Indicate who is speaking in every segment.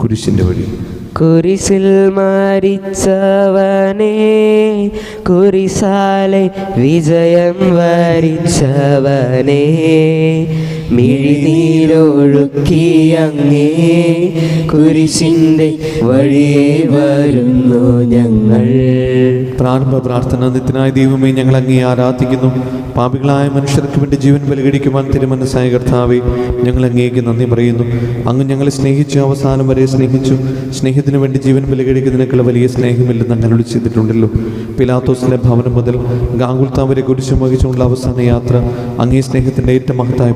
Speaker 1: കുരിശിന്റെ വഴി.
Speaker 2: കുരിശിൽ മരിച്ചവനെ കുരിശാലെ വിജയം വരിച്ചവനെ മിഴിനീരൊഴുക്കി അങ്ങേ കുരിശിന്റെ വഴിയെ വരുന്നു ഞങ്ങൾ.
Speaker 1: പ്രാരംഭ പ്രാർത്ഥന നിത്യനായ ദൈവമേ ഞങ്ങൾ അങ്ങേ ആരാധിക്കുന്നു. പാപികളായ മനുഷ്യർക്ക് വേണ്ടി ജീവൻ ബലികടിക്കുവാൻ തിരുമനസ്സായ കർത്താവെ ഞങ്ങൾ അങ്ങേക്ക് നന്ദി പറയുന്നു. അങ്ങ് ഞങ്ങളെ സ്നേഹിച്ചു അവസാനം വരെ സ്നേഹിച്ചു. സ്നേഹത്തിന് വേണ്ടി ജീവൻ ബലികടിക്കുന്നതിനേക്കാൾ വലിയ സ്നേഹമില്ലെന്ന് ഞങ്ങളോട് ചെയ്തിട്ടുണ്ടല്ലോ. പിലാത്തോസിലെ ഭവനം മുതൽ ഗാംഗുൽത്താൻ വരെ കുരിശു വഹിച്ചുള്ള അവസാന യാത്ര അങ്ങേ സ്നേഹത്തിന്റെ ഏറ്റവും മഹത്തായ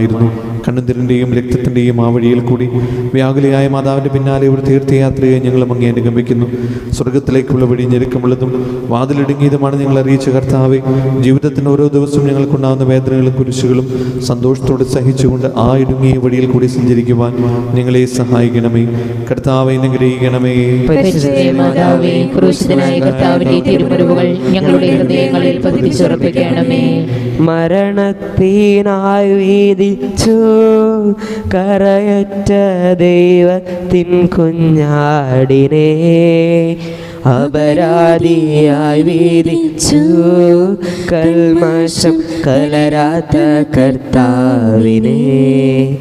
Speaker 1: പ്രകടനമായിരുന്നു കണ്ണുതിരിന്റെയും രക്തത്തിന്റെയും ആ വഴിയിൽ കൂടി വ്യാകുലയായ മാതാവിന്റെ പിന്നാലെ ഒരു തീർത്ഥയാത്രയെ ഞങ്ങൾ അങ്ങേ അനുഗമിക്കുന്നു സ്വർഗത്തിലേക്കുള്ള വഴി ഞെരുക്കമുള്ളതും വാതിലിടുങ്ങിയതുമാണ് ഞങ്ങൾ അറിയിച്ച കർത്താവെ. ജീവിതത്തിന്റെ ഓരോ ദിവസവും ഞങ്ങൾക്കുണ്ടാകുന്ന വേദനകളും കുരിശുകളും സന്തോഷത്തോടെ സഹിച്ചുകൊണ്ട് ആ ഇടുങ്ങിയ വഴിയിൽ കൂടി സഞ്ചരിക്കുവാൻ ഞങ്ങളെ സഹായിക്കണമേ. കർത്താവെ അനുഗ്രഹിക്കണമേ
Speaker 3: ഞങ്ങളുടെ ഹൃദയങ്ങളിൽ പതിപ്പിച്ചുറപ്പിക്കണമേ.
Speaker 2: മരണത്തിനായി വീതിച്ചു കരയറ്റ ദൈവത്തിൻ കുഞ്ഞാടിനെ. അപരാധിയായി വീതിച്ചു. കൽമാശം കലരാത്ത കർത്താവിനെ.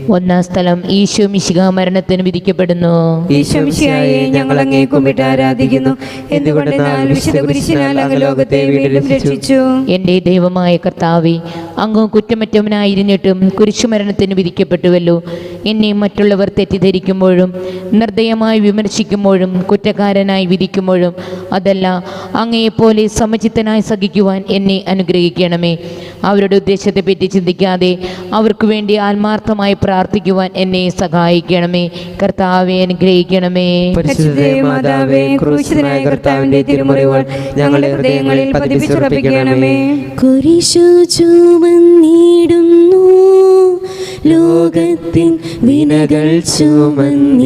Speaker 3: ഒന്നാം സ്ഥലം ഈശോ മിശിക മരണത്തിന് വിധിക്കപ്പെടുന്നു.
Speaker 4: ഈശോ മിശിയായി ഞങ്ങൾ അങ്ങേ കുമ്പിട്ട് ആരാധിക്കുന്നു. എന്തുകൊണ്ടെന്നാൽ വിശുദ്ധ കുരിശിനാൽ അങ്ങ് ലോകത്തെ വീണ്ടും രക്ഷിച്ചു?
Speaker 3: എന്റെ ദൈവമായ കർത്താവെ അങ്ങ് കുറ്റമറ്റവനായിരുന്നിട്ടും കുരിശുമരണത്തിന് വിധിക്കപ്പെട്ടുവല്ലോ. എന്നെ മറ്റുള്ളവർ തെറ്റിദ്ധരിക്കുമ്പോഴും നിർദ്ദയമായി വിമർശിക്കുമ്പോഴും കുറ്റക്കാരനായി വിധിക്കുമ്പോഴും അതല്ല അങ്ങയെപ്പോലെ സമചിത്തനായി സഹിക്കുവാൻ എന്നെ അനുഗ്രഹിക്കണമേ. അവരുടെ ഉദ്ദേശത്തെ ഉദ്ദേശത്തെപ്പറ്റി ചിന്തിക്കാതെ അവർക്ക് വേണ്ടി ആത്മാർത്ഥമായി പ്രാർത്ഥിക്കുവാൻ എന്നെ സഹായിക്കണമേ. കർത്താവെ അനുഗ്രഹിക്കണമേ.
Speaker 4: മാതാവേ ക്രൂശിതനായ കർത്താവിന്റെ തിരുമുറിവുകൾ ഞങ്ങളുടെ ഹൃദയങ്ങളിൽ പതിപ്പിച്ചുറപ്പിക്കണമേ.
Speaker 5: കുരിശു ചുമന്നിടുന്നു. ലോകത്തിൻ വിനകൾ ചുമന്നിടുന്നു.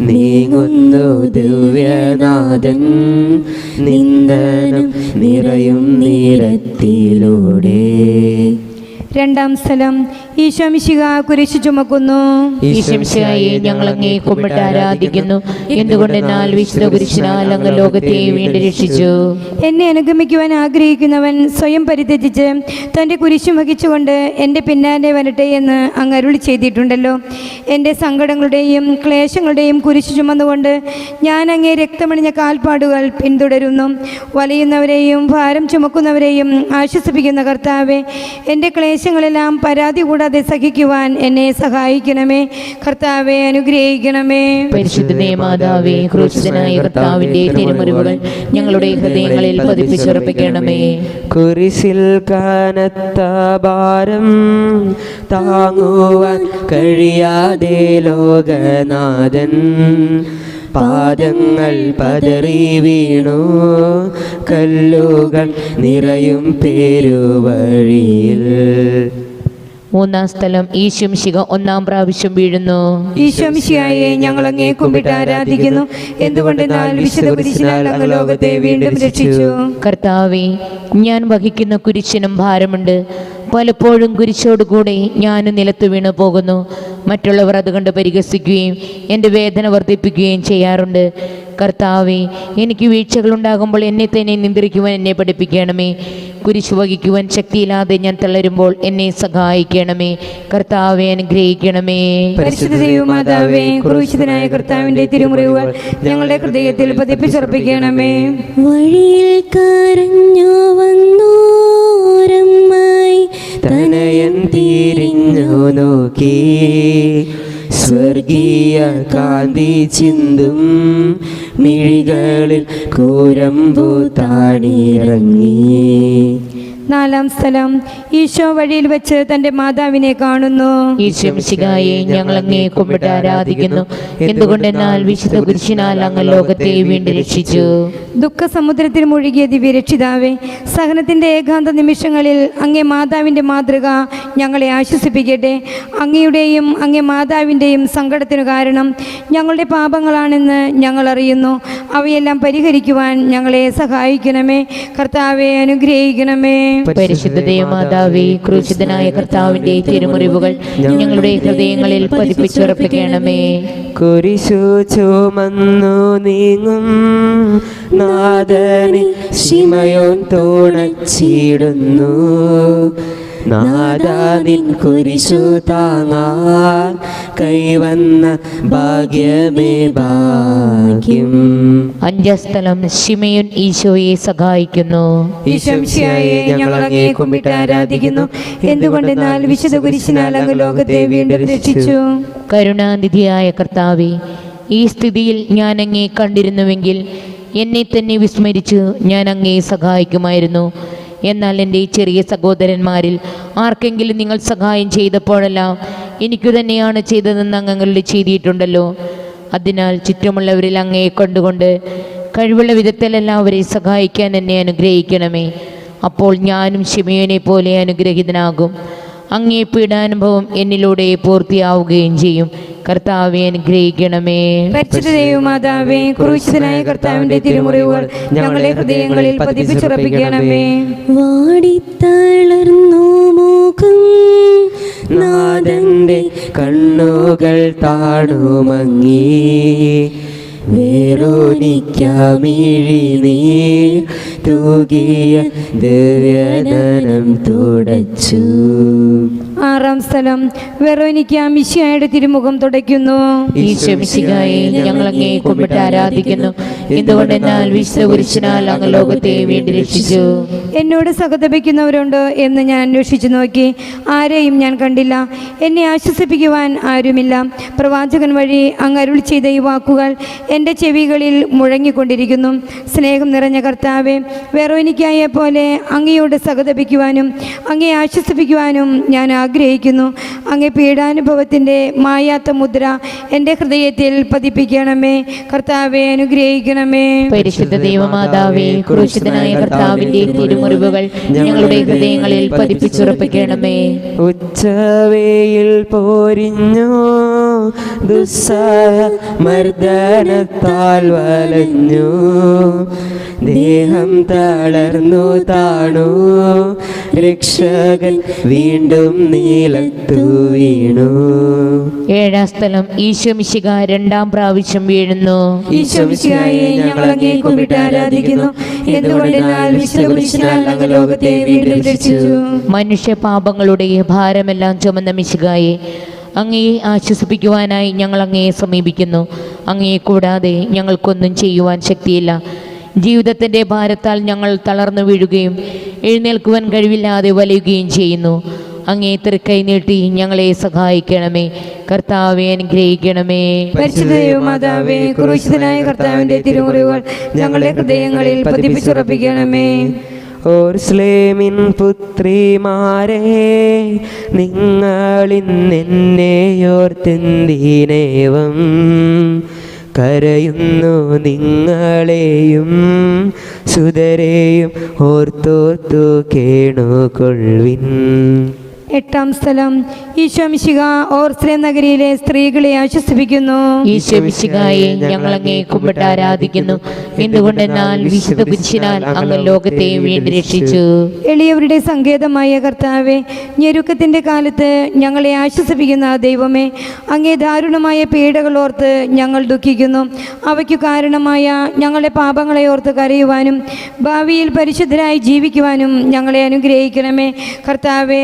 Speaker 2: നീങ്ങുന്നു ദിവ്യനാഥൻ. നിന്ദനം നിറയും നീരത്തിലൂടെ.
Speaker 4: രണ്ടാം സ്ഥലം. ഈശോമിശിക കുരിശു ചുമക്കുന്നു.
Speaker 3: ഈശംശായെ ഞങ്ങൾ അങ്ങേ കുമ്പിട്ട് ആരാധിക്കുന്നു. എന്തുകൊണ്ടെന്നാൽ വിശുദ്ധ കുരിശിനാൽ അങ്ങ് ലോകത്തെ വീണ്ടും രക്ഷിച്ചു?
Speaker 4: എന്നെ അനുഗമിക്കുവാൻ ആഗ്രഹിക്കുന്നവൻ സ്വയം പരിത്യജിച്ച് തന്റെ കുരിശു വഹിച്ചുകൊണ്ട് എന്റെ പിന്നാലെ വരട്ടെ എന്ന് അങ്ങ് അരുളി ചെയ്തിട്ടുണ്ടല്ലോ. എന്റെ സങ്കടങ്ങളുടെയും ക്ലേശങ്ങളുടെയും കുരിശു ചുമന്നുകൊണ്ട് ഞാൻ അങ്ങേ രക്തമണിഞ്ഞ കാൽപ്പാടുകൾ പിന്തുടരുന്നു. വലയുന്നവരെയും ഭാരം ചുമക്കുന്നവരെയും ആശ്വസിപ്പിക്കുന്ന കർത്താവെ എന്റെ ക്ലേശങ്ങളെല്ലാം പരാതി കൂടാതെ സഹിക്കുവാൻ എന്നെ സഹായിക്കണമേ. കർത്താവെ അനുഗ്രഹിക്കണമേ.
Speaker 3: പരിശുദ്ധനേ മാതാവേ ക്രൂശിതനായ കർത്താവിന്റെ തിരുമുറിവുകൾ ഞങ്ങളുടെ ഹൃദയങ്ങളിൽ പതിപ്പിച്ചുറപ്പിക്കണമേ.
Speaker 2: കുരിശിൽ കനത്ത ഭാരം താങ്ങുവാൻ കഴിയാതെ ലോകനാഥൻ പാദങ്ങൾ പതറി വീണു. കല്ലുകൾ നിറയും പേരുവഴിയിൽ.
Speaker 3: മൂന്നാം സ്ഥലം ഈശുംശിക ഒന്നാം പ്രാവശ്യം വീഴുന്നു.
Speaker 4: ഈശോമിശിയായെ ഞങ്ങൾ അങ്ങേ കുമ്പിട്ട് ആരാധിക്കുന്നു. എന്തുകൊണ്ടെന്നാൽ വിശുദ്ധ കുരിശിനാൽ അങ്ങ് ലോകത്തെ വീണ്ടും രക്ഷിച്ചു.
Speaker 3: കർത്താവെ ഞാൻ വഹിക്കുന്ന കുരിശിനും ഭാരമുണ്ട്. പലപ്പോഴും കുരിശോടുകൂടെ ഞാൻ നിലത്ത് വീണു പോകുന്നു. മറ്റുള്ളവർ അതുകൊണ്ട് പരിഹസിക്കുകയും എന്റെ വേദന വർദ്ധിപ്പിക്കുകയും ചെയ്യാറുണ്ട്. കർത്താവെ എനിക്ക് വീഴ്ചകളുണ്ടാകുമ്പോൾ എന്നെ തന്നെ നിയന്ത്രിക്കുവാൻ എന്നെ പഠിപ്പിക്കണമേ. കുരിശ് വഹിക്കുവാൻ ശക്തിയില്ലാതെ ഞാൻ തളരുമ്പോൾ എന്നെ സഹായിക്കണമേ. കർത്താവെ അനുഗ്രഹിക്കണമേ.
Speaker 4: പരിശുദ്ധ ദൈവമാതാവേ ക്രൂശിതനായ കർത്താവിന്റെ തിരുമുറിവുകൾ ഞങ്ങളുടെ ഹൃദയത്തിൽ പതിപ്പിച്ചുറപ്പിക്കണമേ
Speaker 5: വഴിയിൽ കരഞ്ഞു വന്നോരമ്മായി
Speaker 2: തനയൻ തിരിഞ്ഞു നോക്കി. സ്വർഗീയ കാന്തി ചിന്തും മിഴികളിൽ കൂരമ്പു താണിറങ്ങി
Speaker 4: നാലാം സ്ഥലം. ഈശോ വഴിയിൽ വെച്ച് തന്റെ മാതാവിനെ കാണുന്നു.
Speaker 3: ഈശ്വംശികായെ ഞങ്ങൾ അങ്ങേ കുമ്പിട്ട് ആരാധിക്കുന്നു. എന്തുകൊണ്ടെന്നാൽ വിശുദ്ധ കുരിശിനാൽ അങ്ങ് ലോകത്തെ വീണ്ടും രക്ഷിച്ചു.
Speaker 4: ദുഃഖസമുദ്രത്തിൽ മുഴുകിയ ദിവ്യരക്ഷിതാവേ സഹനത്തിന്റെ ഏകാന്ത നിമിഷങ്ങളിൽ അങ്ങേ മാതാവിന്റെ മാതൃക ഞങ്ങളെ ആശ്വസിപ്പിക്കട്ടെ. അങ്ങയുടെയും അങ്ങേ മാതാവിന്റെയും സങ്കടത്തിനു കാരണം ഞങ്ങളുടെ പാപങ്ങളാണെന്ന് ഞങ്ങൾ അറിയുന്നു. അവയെല്ലാം പരിഹരിക്കുവാൻ ഞങ്ങളെ സഹായിക്കണമേ. കർത്താവെ അനുഗ്രഹിക്കണമേ.
Speaker 3: പരിശുദ്ധ ദേവമാതാവേ ക്രൂശിതനായ കർത്താവിന്റെ തിരുമുറിവുകൾ ഞങ്ങളുടെ ഹൃദയങ്ങളിൽ പതിപ്പിച്ചുറപ്പിക്കണമേ.
Speaker 2: കുരിശു ചുമന്നു നീങ്ങും. നാദനെ ശിമയോൻ തുണച്ചിടുന്നു. നാദാ നിൻ കുരിശു താങ്ങാൻ കൈവന്ന ഭാഗ്യമേ ഭാഗ്യം.
Speaker 3: അഞ്ചസ്ഥലം ശിമയുൻ ഈശോയെ സഹായിക്കുന്നു.
Speaker 4: ഈശംശിയായെ ഞങ്ങൾ അങ്ങേ കുമ്പിട്ട് ആരാധിക്കുന്നു. എന്തുകൊണ്ടെന്നാൽ വിശുദ്ധ കുരിശിനാൽ അങ്ങ് ലോകത്തെ വീണ്ടും രക്ഷിച്ചു.
Speaker 3: കരുണാനിധിയായ കർത്താവെ ഈ സ്ഥിതിയിൽ ഞാൻ അങ്ങേ കണ്ടിരുന്നുവെങ്കിൽ എന്നെ തന്നെ വിസ്മരിച്ച് ഞാൻ അങ്ങേ സഹായിക്കുമായിരുന്നു. എന്നാൽ എന്റെ ഈ ചെറിയ സഹോദരന്മാരിൽ ആർക്കെങ്കിലും നിങ്ങൾ സഹായം ചെയ്തപ്പോഴെല്ലാം എനിക്ക് തന്നെയാണ് ചെയ്തതെന്ന് അംഗങ്ങളിൽ ചെയ്തിട്ടുണ്ടല്ലോ അതിനാൽ ചുറ്റുമുള്ളവരിൽ അങ്ങയെ കണ്ടുകൊണ്ട് കഴിവുള്ള വിധത്തിൽ അവരെ സഹായിക്കാൻ എന്നെ അനുഗ്രഹിക്കണമേ. അപ്പോൾ ഞാനും ശിമയോനെ പോലെ അനുഗ്രഹിതനാകും. അങ്ങേ പീഡാനുഭവം എന്നിലൂടെ പൂർത്തിയാവുകയും ചെയ്യും. കർത്താവെ അനുഗ്രഹിക്കണമേ.
Speaker 4: പരിശുദ്ധ ദൈവമാതാവേ ക്രൂശിതനായ കർത്താവിന്റെ തിരുമുറിവുകൾ ഞങ്ങളെ ഹൃദയങ്ങളിൽ പതിപ്പിച്ചുറപ്പിക്കണമേ.
Speaker 5: വാടിത്തളർന്നു മുഖം
Speaker 2: നാദന്റെ കണ്ണുകൾ താണുമങ്ങി. വേറോനിക്കാമിഴി നീ തൂകിയ ദിവ്യധനം തുടച്ചു.
Speaker 4: ആറാം സ്ഥലം. വെറോനിക്ക മിശിയായുടെ തിരുമുഖം തുടയ്ക്കുന്നു.
Speaker 3: ഈശ്വമിശികായെ ഞങ്ങൾ അങ്ങേ കുമ്പിട്ട് ആരാധിക്കുന്നു. എന്തുകൊണ്ടെന്നാൽ വിശുദ്ധ കുരിശിനാൽ അങ്ങ് ലോകത്തെ വേണ്ടി രക്ഷിച്ചു?
Speaker 4: എന്നോട് സഹതപിക്കുന്നവരുണ്ട് എന്ന് ഞാൻ അന്വേഷിച്ചു നോക്കി. ആരെയും ഞാൻ കണ്ടില്ല. എന്നെ ആശ്വസിപ്പിക്കുവാൻ ആരുമില്ല. പ്രവാചകൻ വഴി അങ്ങ് അരുൾ ചെയ്ത ഈ വാക്കുകൾ എന്റെ ചെവികളിൽ മുഴങ്ങിക്കൊണ്ടിരിക്കുന്നു. സ്നേഹം നിറഞ്ഞ കർത്താവെ വേറൊനിക്കായ പോലെ അങ്ങയോട് സഹതപിക്കുവാനും അങ്ങയെ ആശ്വസിപ്പിക്കുവാനും ഞാൻ ആഗ്രഹിക്കുന്നു അങ്ങേ പീഡാനുഭവത്തിന്റെ മായാത്ത മുദ്ര എന്റെ ഹൃദയത്തിൽ പതിപ്പിക്കണമേ. കർത്താവെ അനുഗ്രഹിക്കണമേ.
Speaker 3: പരിശുദ്ധ ദൈവമാതാവേ ക്രൂശിതനായ കർത്താവിന്റെ തിരുമുറിവുകൾ ഞങ്ങളുടെ ഹൃദയങ്ങളിൽ പതിപ്പിച്ചുറപ്പിക്കണമേ.
Speaker 2: ഉച്ചവേയിൽ പോരിഞ്ഞു ദുസ്സഹ മർദ്ദനത്താൽ വലഞ്ഞു. ദേഹം തളർന്നു താണു. രക്ഷകൻ വീണ്ടും നീലത്തു വീണു.
Speaker 3: ഏഴാം സ്ഥലം ഈശോമിശിക രണ്ടാം പ്രാവശ്യം വീഴുന്നു.
Speaker 4: ഈശോമിശിഹായെ ഞങ്ങൾ അങ്ങേ കുമ്പിട്ട് ആരാധിക്കുന്നു. എന്തുകൊണ്ടെന്നാൽ ലോകത്തെ വീണ്ടും രക്ഷിച്ചു?
Speaker 3: മനുഷ്യ പാപങ്ങളുടെ ഭാരമെല്ലാം ചുമന്ന മിശികായെ അങ്ങയെ ആശ്വസിപ്പിക്കുവാനായി ഞങ്ങൾ അങ്ങയെ സമീപിക്കുന്നു. അങ്ങയെ കൂടാതെ ഞങ്ങൾക്കൊന്നും ചെയ്യുവാൻ ശക്തിയില്ല. ജീവിതത്തിന്റെ ഭാരത്താൽ ഞങ്ങൾ തളർന്നു വീഴുകയും എഴുന്നേൽക്കുവാൻ കഴിവില്ലാതെ വലയുകയും ചെയ്യുന്നു. അങ്ങേ തൃക്കൈ നീട്ടി ഞങ്ങളെ സഹായിക്കണമേ. കർത്താവെ അനുഗ്രഹിക്കണമേ.
Speaker 4: പരിശുദ്ധ ദൈവമാതാവേ ക്രൂശിതനായ കർത്താവിന്റെ തിരുമുറിവുകൾ ഞങ്ങളുടെ ഹൃദയങ്ങളിൽ പതിപ്പിച്ചുറപ്പിക്കണമേ.
Speaker 2: ഓർ സ്ലേമിൻ നിന്നെ നിങ്ങളിന്നെയോർത്തെന്തിനേവം കരയുന്നു നിങ്ങളെയും സുതരെയും ഓർത്തോർത്തു കേണുകൊള്ളിൻ
Speaker 4: എട്ടാം സ്ഥലം. ഈശോമിശിക ഓർസ്ലേം നഗരിയിലെ സ്ത്രീകളെ ആശ്വസിപ്പിക്കുന്നു.
Speaker 3: ഈശോമിശികായെ ഞങ്ങൾ അങ്ങേ കുമ്പിട്ട് ആരാധിക്കുന്നു. എന്തുകൊണ്ടെന്നാൽ വിശുദ്ധ കുരിശിനാൽ അങ്ങ് ലോകത്തെ വീണ്ടും രക്ഷിച്ചു.
Speaker 4: എളിയവരുടെ സങ്കേതമായ കർത്താവെ ഞെരുക്കത്തിന്റെ കാലത്ത് ഞങ്ങളെ ആശ്വസിപ്പിക്കുന്ന ദൈവമേ അങ്ങേ ദാരുണമായ പീഡകൾ ഓർത്ത് ഞങ്ങൾ ദുഃഖിക്കുന്നു. അവയ്ക്കു കാരണമായ ഞങ്ങളുടെ പാപങ്ങളെ ഓർത്ത് കരയുവാനും ഭാവിയിൽ പരിശുദ്ധരായി ജീവിക്കുവാനും ഞങ്ങളെ അനുഗ്രഹിക്കണമേ. കർത്താവെ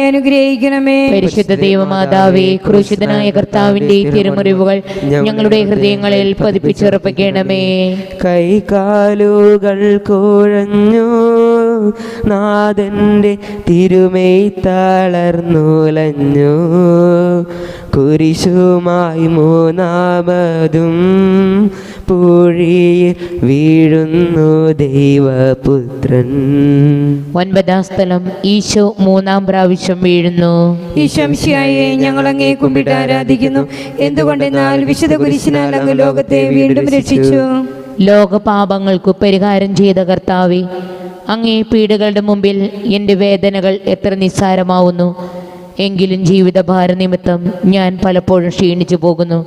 Speaker 4: അനുഗ്രഹിക്കണമേ
Speaker 3: പരിശുദ്ധ ദൈവമാതാവേ ക്രൂശിതനായ കർത്താവിന്റെ തിരുമുറിവുകൾ ഞങ്ങളുടെ ഹൃദയങ്ങളിൽ പതിപ്പിച്ചുറപ്പിക്കണമേ.
Speaker 2: കൈകാലുകൾ കുഴഞ്ഞു നാഥന്റെ തിരുമേ തളർന്നുലഞ്ഞു കുരിശുമായി മൂന്നാമതും പൂഴിയിൽ വീഴുന്നു ദൈവപുത്രൻ.
Speaker 3: ഒൻപതാം സ്ഥലം ഈശോ മൂന്നാം പ്രാവശ്യം വീഴുന്നു.
Speaker 4: ഈശംശിയായെ ഞങ്ങൾ അങ്ങേ കുമ്പിട്ട് ആരാധിക്കുന്നു. എന്തുകൊണ്ടെന്നാൽ വിശുദ്ധ കുരിശിനാൽ അങ്ങ് ലോകത്തെ വീണ്ടും രക്ഷിച്ചു.
Speaker 3: ലോകപാപങ്ങൾക്കു പരിഹാരം ചെയ്ത കർത്താവെ അങ്ങേ പീഡകളുടെ മുമ്പിൽ എന്റെ വേദനകൾ എത്ര നിസ്സാരമാവുന്നു. എങ്കിലും ജീവിതഭാര നിമിത്തം ഞാൻ പലപ്പോഴും ക്ഷീണിച്ചു പോകുന്നു.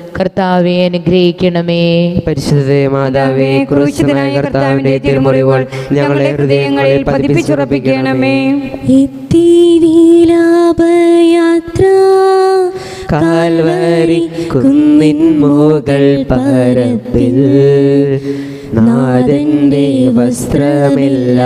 Speaker 3: കർത്താവെ അനുഗ്രഹിക്കണമേ.
Speaker 2: പരിശുദ്ധ മാതാവേ ക്രൂശിതനായ കർത്താവിന്റെ തിരുമുറിവുകൾ ഞങ്ങളെ ഹൃദയങ്ങളിൽ പതിപ്പിച്ചുറപ്പിക്കണമേ.
Speaker 5: എത്തി വിലാപയാത്ര
Speaker 2: കാൽവരി കുന്നിൻ മുകൾ പരപ്പിൽ നാഥന്റെ വസ്ത്രമില്ല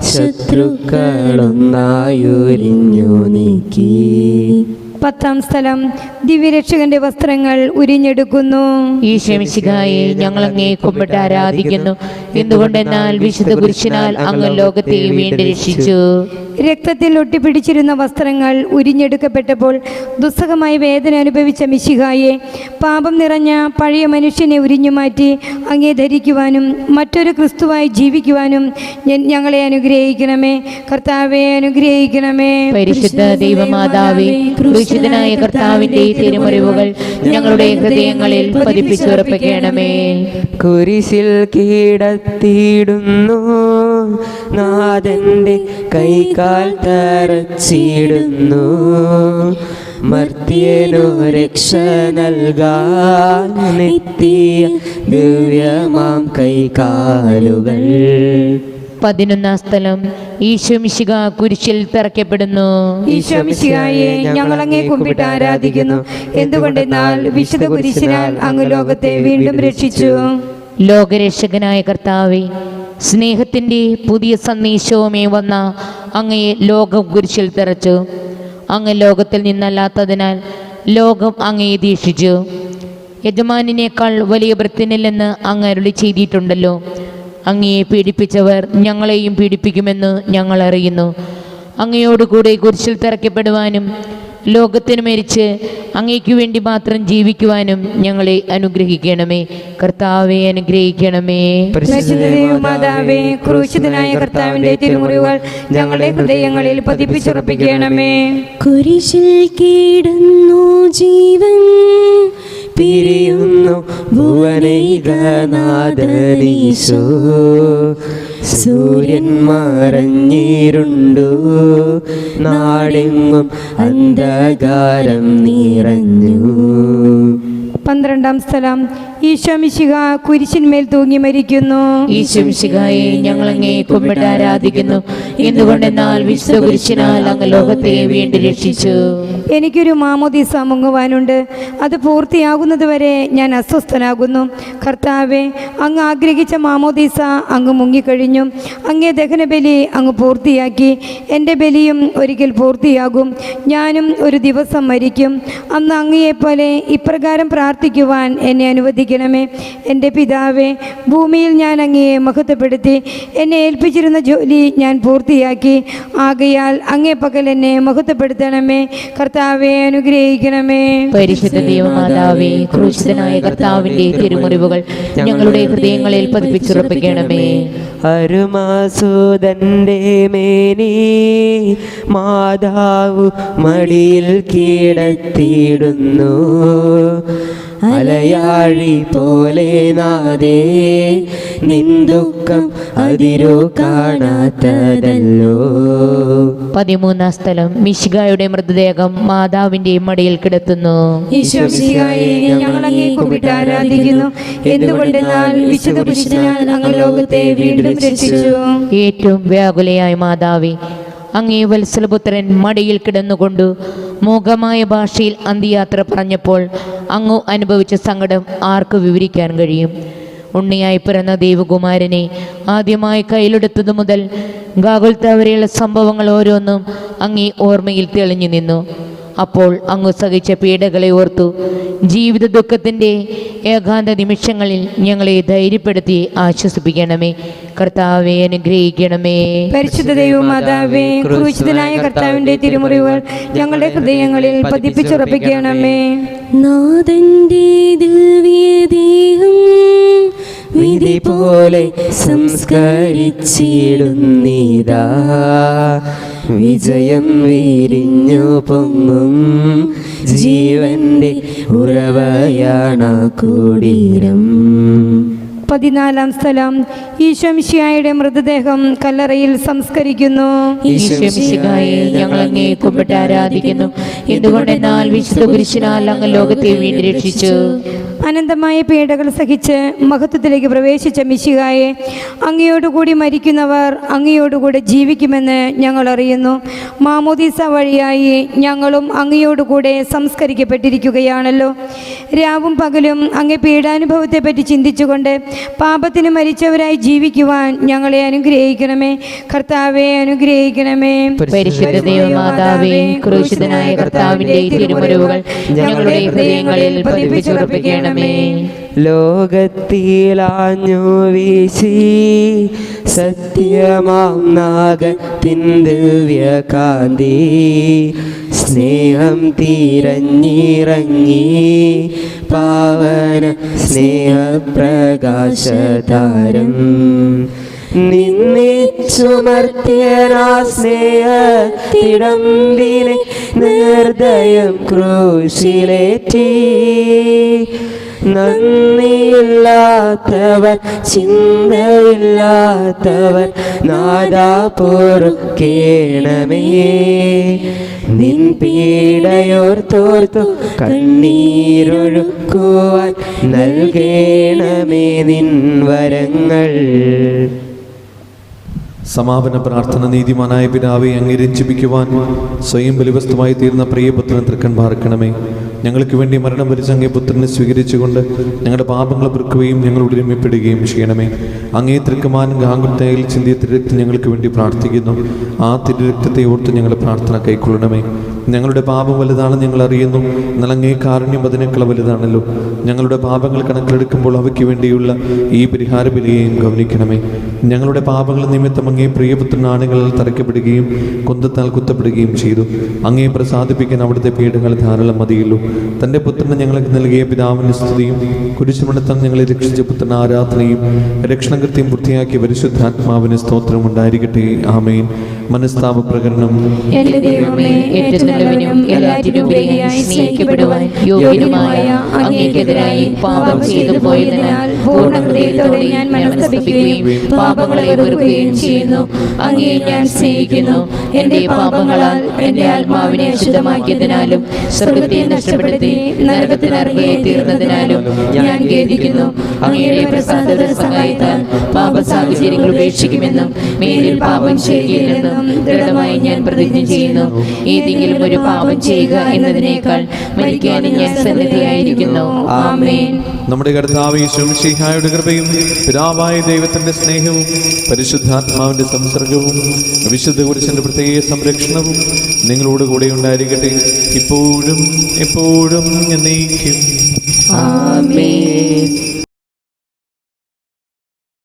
Speaker 2: ശത്രുക്കളൊന്നായുരിഞ്ഞു നീക്കി.
Speaker 4: പത്താം സ്ഥലം ദിവ്യരക്ഷകന്റെ വസ്ത്രങ്ങൾ ഉരിഞ്ഞെടുക്കുന്നു.
Speaker 3: ഈ ശമിശികായെ ഞങ്ങൾ അങ്ങേ കുമ്പിട്ട് ആരാധിക്കുന്നു. എന്തുകൊണ്ടെന്നാൽ വിശുദ്ധ കുരിശിനാൽ അങ്ങ് ലോകത്തെ വീണ്ടും രക്ഷിച്ചു?
Speaker 4: രക്തത്തിൽ ഒട്ടിപ്പിടിച്ചിരുന്ന വസ്ത്രങ്ങൾ ഉരിഞ്ഞെടുക്കപ്പെട്ടപ്പോൾ ദുസ്സഹമായി വേദന അനുഭവിച്ച മിശിഹായെ പാപം നിറഞ്ഞ പഴയ മനുഷ്യനെ ഉരിഞ്ഞു മാറ്റി അങ്ങേ ധരിക്കുവാനും മറ്റൊരു ക്രിസ്തുവായി ജീവിക്കുവാനും ഞങ്ങളെ അനുഗ്രഹിക്കണമേ. കർത്താവെ അനുഗ്രഹിക്കണമേ.
Speaker 3: പരിശുദ്ധ ദൈവമാതാവേ കർത്താവിന്റെ തിരുമുറിവുകൾ ഞങ്ങളുടെ ഹൃദയങ്ങളിൽ പതിപ്പിച്ചുറപ്പിക്കണമേ.
Speaker 2: കുരിശിൽ കീടത്തിയിടുന്നു. നാഥന്റെ കൈകാൽ തറച്ചിടുന്നു. മർത്തിയനു രക്ഷ നൽകാൻ നിത്യ ദിവ്യമാം കൈകാലുകൾ.
Speaker 3: പതിനൊന്നാം സ്ഥലം. ഈശോമിശിക കുരിശിൽ തിറക്കപ്പെടുന്നു
Speaker 4: ഈശോ മിശിഹായെ ഞങ്ങൾ അങ്ങേ കുമ്പിട്ട് ആരാധിക്കുന്നു. എന്തുകൊണ്ടെന്നാൽ വിശുദ്ധ കുരിശിനാൽ അങ്ങ് ലോകത്തെ വീണ്ടും രക്ഷിച്ചു.
Speaker 3: ലോകരക്ഷകനായ കർത്താവെ സ്നേഹത്തിന്റെ പുതിയ സന്ദേശവുമേ വന്ന അങ്ങയെ ലോകം കുരിശിൽ തിറച്ചു അങ്ങ് ലോകത്തിൽ നിന്നല്ലാത്തതിനാൽ ലോകം അങ്ങയെ ദീക്ഷിച്ചു. യജമാനിനേക്കാൾ വലിയ വൃത്തിനില്ലെന്ന് അങ്ങ് അരുളി ചെയ്തിട്ടുണ്ടല്ലോ അങ്ങയെ പീഡിപ്പിച്ചവർ ഞങ്ങളെയും പീഡിപ്പിക്കുമെന്ന് ഞങ്ങൾ അറിയുന്നു. അങ്ങയോട് കൂടെ കുരിശിൽ തറയ്ക്കപ്പെടുവാനും ലോകത്തിന് മരിച്ച് അങ്ങയ്ക്കു വേണ്ടി മാത്രം ജീവിക്കുവാനും ഞങ്ങളെ അനുഗ്രഹിക്കണമേ. കർത്താവെ അനുഗ്രഹിക്കണമേ.
Speaker 4: മാതാവേ ക്രൂശിതനായ കർത്താവിന്റെ തിരുമുറിവുകൾ ഞങ്ങളുടെ ഹൃദയങ്ങളിൽ പതിപ്പിച്ചുറപ്പിക്കണമേ.
Speaker 5: കുരിശിൽ കീടുന്നു ജീവൻ
Speaker 2: പിരിയുന്നു ഭുവനൈകനാഥനീശോ. സൂര്യൻ മറഞ്ഞിരുണ്ടു. നാടെങ്ങും അന്ധകാരം നിറഞ്ഞു.
Speaker 4: പന്ത്രണ്ടാം സ്ഥലം. ഈശോ മിശിഹ കുരിശിന്മേൽ തൂങ്ങി മരിക്കുന്നു.
Speaker 3: ഈശോമിശികായെ ഞങ്ങൾ അങ്ങേ കുമ്പിട്ട് ആരാധിക്കുന്നു. എന്തുകൊണ്ടെന്നാൽ വിശുദ്ധ കുരിശിനാൽ അങ്ങ് ലോകത്തെ വീണ്ടും രക്ഷിച്ചു.
Speaker 4: എനിക്കൊരു മാമോദീസ മുങ്ങുവാനുണ്ട്. അത് പൂർത്തിയാകുന്നത് വരെ ഞാൻ അസ്വസ്ഥനാകുന്നു. കർത്താവെ അങ്ങ് ആഗ്രഹിച്ച മാമോദീസ അങ്ങ് മുങ്ങിക്കഴിഞ്ഞു. അങ്ങേ ദഹനബലി അങ്ങ് പൂർത്തിയാക്കി. എന്റെ ബലിയും ഒരിക്കൽ പൂർത്തിയാകും. ഞാനും ഒരു ദിവസം മരിക്കും. അന്ന് അങ്ങയെപ്പോലെ ഇപ്രകാരം പ്രാർത്ഥിക്കുവാൻ എന്നെ അനുവദിക്കണമേ എന്റെ പിതാവെ ഭൂമിയിൽ ഞാൻ അങ്ങയെ മഹത്വപ്പെടുത്തി. എന്നെ ഏൽപ്പിച്ചിരുന്ന ജോലി ഞാൻ പൂർത്തിയാക്കി. ആകയാൽ അങ്ങേ പകൽ എന്നെ മഹത്വപ്പെടുത്തണമേ. കർത്താവെ അനുഗ്രഹിക്കണമേ.
Speaker 3: പരിശുദ്ധ ദൈവമാതാവേ ക്രൂശിതനായ തിരുമുറിവുകൾ ഞങ്ങളുടെ ഹൃദയങ്ങളിൽ പതിപ്പിച്ചുറപ്പിക്കണമേ.
Speaker 2: അരുമാസൂതന്റെ മേനി മാതാവ് മടിയിൽ കീടത്തിയിടുന്നു അലയാഴി പോലെ നാദേ നിന്ദുക്കം അതിരോ കാണാത്തതല്ലോ.
Speaker 3: പതിമൂന്നാം സ്ഥലം മിശിഗായുടെ മൃതദേഹം മാതാവിന്റെ മടിയിൽ കിടത്തുന്നു. ഏറ്റവും വ്യാകുലയായ മാതാവേ അങ്ങേ വത്സലപുത്രൻ മടിയിൽ കിടന്നുകൊണ്ട് മൂകമായ ഭാഷയിൽ അന്ത്യയാത്ര പറഞ്ഞപ്പോൾ അങ്ങു അനുഭവിച്ച സങ്കടം ആർക്ക് വിവരിക്കാൻ കഴിയും? ഉണ്ണിയായി പിറന്ന ദേവകുമാരനെ ആദ്യമായി കയ്യിലെടുത്തതു മുതൽ ഗാകുൽത്താവരെയുള്ള സംഭവങ്ങൾ ഓരോന്നും അങ്ങേ ഓർമ്മയിൽ തെളിഞ്ഞു നിന്നു. അപ്പോൾ അങ്ങ് സഹിച്ച പീഡകളെ ഓർത്തു. ജീവിത ദുഃഖത്തിന്റെ ഏകാന്ത നിമിഷങ്ങളിൽ ഞങ്ങളെ ധൈര്യപ്പെടുത്തി ആശ്വസിപ്പിക്കണമേ. കർത്താവെ അനുഗ്രഹിക്കണമേ.
Speaker 4: പരിശുദ്ധ ദൈവമാതാവേ ക്രൂശിതനായ കർത്താവിന്റെ തിരുമുറിവുകൾ ഞങ്ങളുടെ ഹൃദയങ്ങളിൽ പതിപ്പിച്ചുറപ്പിക്കണമേ.
Speaker 5: നാഥന്റെ ദിവ്യദേഹം
Speaker 2: വിധി പോലെ സംസ്കരിച്ചിടുന്നീതാ. വിജയം വിരിഞ്ഞു പൊങ്ങും. ജീവന്റെ ഉറവയാണ കുടീരം.
Speaker 4: പതിനാലാം സ്ഥലം ഈശോമിഷിയായുടെ മൃതദേഹം കല്ലറയിൽ സംസ്കരിക്കുന്നു.
Speaker 3: ഞങ്ങൾ അങ്ങേ കുമ്പിട്ട് ആരാധിക്കുന്നു. എന്തുകൊണ്ടെന്നാൽ വിശുദ്ധ പുരുഷനാൽ അങ്ങ് ലോകത്തെ വീണ്ടും രക്ഷിച്ചു?
Speaker 4: അനന്തമായ പീഡകൾ സഹിച്ച് മഹത്വത്തിലേക്ക് പ്രവേശിച്ച മിശികായെ അങ്ങയോടുകൂടി മരിക്കുന്നവർ അങ്ങയോടുകൂടെ ജീവിക്കുമെന്ന് ഞങ്ങൾ അറിയുന്നു. മാമോദീസ വഴിയായി ഞങ്ങളും അങ്ങയോടുകൂടെ സംസ്കരിക്കപ്പെട്ടിരിക്കുകയാണല്ലോ. രാവും പകലും അങ്ങേ പീഡാനുഭവത്തെപ്പറ്റി ചിന്തിച്ചുകൊണ്ട് പാപത്തിന് മരിച്ചവരായി ജീവിക്കുവാൻ ഞങ്ങളെ അനുഗ്രഹിക്കണമേ. കർത്താവെ അനുഗ്രഹിക്കണമേ.
Speaker 3: പരിശുദ്ധ ദൈവമാതാവേ ക്രൂശിതനായ തിരുമുറിവുകൾ ഞങ്ങളുടെ ഹൃദയങ്ങളിൽ പതിപ്പിച്ചുറപ്പിക്കണമേ.
Speaker 2: ലോകത്തിലാഞ്ഞു വീശി. സത്യമാം നാഗത്തിൻ ദിവ്യകാന്തി. സ്നേഹം തീരഞ്ഞിറങ്ങി. പാവന സ്നേഹപ്രകാശതാരം നിന്നിച്ചുമർത്തിയരാ സ്നേഹ തിടമ്പിനെ നിർദ്ദയം ക്രൂശിലേറ്റി. നന്ദിയില്ലാത്തവർ ചിന്തയില്ലാത്തവൻ നാദാ പൊറുക്കേണമേ. നിൻ പീഡയോർത്തോർത്തു കണ്ണീരൊഴുക്കുവാൻ നൽകേണമേ നിൻ വരങ്ങൾ.
Speaker 1: സമാപന പ്രാർത്ഥന നീതിമാനായ പിതാവെ അങ്ങേ രഞ്ജിപ്പിക്കുവാൻ സ്വയം ബലിവസ്തുമായി തീർന്ന പ്രിയപുത്രൻ തൃക്കൺ പാർക്കണമേ ഞങ്ങൾക്ക് വേണ്ടി മരണം വരിച്ച അങ്ങേ പുത്രനെ സ്വീകരിച്ചുകൊണ്ട് ഞങ്ങളുടെ പാപങ്ങൾ പെറുക്കുകയും ഞങ്ങൾ രമ്യപ്പെടുകയും ചെയ്യണമേ. അങ്ങേ തൃക്കുമാനും ഗാംഗുത്തയിൽ ചിന്തിയ തിരുരക്തം ഞങ്ങൾക്ക് വേണ്ടി പ്രാർത്ഥിക്കുന്നു. ആ തിരുരക്തത്തെ ഓർത്ത് ഞങ്ങളുടെ പ്രാർത്ഥന കൈക്കൊള്ളണമേ. ഞങ്ങളുടെ പാപം വലുതാണെന്ന് ഞങ്ങൾ അറിയുന്നു. എന്നാൽ അങ്ങേ കാരുണ്യം അതിനേക്കാൾ വലുതാണല്ലോ. ഞങ്ങളുടെ പാപങ്ങൾ കണക്കിലെടുക്കുമ്പോൾ അവയ്ക്ക് വേണ്ടിയുള്ള ഈ പരിഹാര ബലിയെയും ഗവനിക്കണമേ ഞങ്ങളുടെ പാപങ്ങൾ നിമിത്തം അങ്ങേ പ്രിയപുത്ര ആണുങ്ങളിൽ തറയ്ക്കപ്പെടുകയും കുന്തത്താൽ കുത്തപ്പെടുകയും ചെയ്തു. അങ്ങേ പ്രസാദിപ്പിക്കാൻ അവിടുത്തെ പീഠങ്ങൾ ധാരാളം മതിയല്ലോ. തന്റെ പുത്രനെ ഞങ്ങൾക്ക് നൽകിയ പിതാവിന്റെ സ്തുതിയും കുരിശുമണത്തം ഞങ്ങളെ രക്ഷിച്ച പുത്രൻ ആരാധനയും രക്ഷണകൃത്യം പൂർത്തിയാക്കിയ പരിശുദ്ധാത്മാവിന് സ്തോത്രം ഉണ്ടായിരിക്കട്ടെ. ആമേൻ. മനസ്താപ പ്രകരണം
Speaker 4: എന്റെ പാപങ്ങളാൽ ആത്മാവിനെ നരകത്തിന് ഇറങ്ങിയെ തീർന്നതിനാലും ഞാൻ ഖേദിക്കുന്നു. അങ്ങയുടെ പ്രസാദത സഹായത്താൽ പാപ സാഹചര്യങ്ങൾ ഉപേക്ഷിക്കുമെന്നും മേലിൽ പാപം ചെയ്യുകയില്ലെന്നും ദൃഢമായി ഞാൻ പ്രതിജ്ഞ ചെയ്യുന്നു. ഏതെങ്കിലും ഒരു പാപം ചെയ്യുക എന്നതിനേക്കാൾ മരിക്കാനും ഞാൻ സന്നദ്ധയായിരിക്കുന്നു ആമേൻ.
Speaker 1: നമ്മുടെ കർത്താവ് ശിഹായുടെ കൃപയും പിതാവായ ദൈവത്തിന്റെ സ്നേഹവും പരിശുദ്ധാത്മാവിന്റെ സംസർഗവും വിശുദ്ധ കുരിശന്റെ പ്രത്യേക സംരക്ഷണവും നിങ്ങളോട് കൂടെ ഉണ്ടായിരിക്കട്ടെ. ഇപ്പോഴും എപ്പോഴും എന്നേക്കും
Speaker 2: ആമേൻ.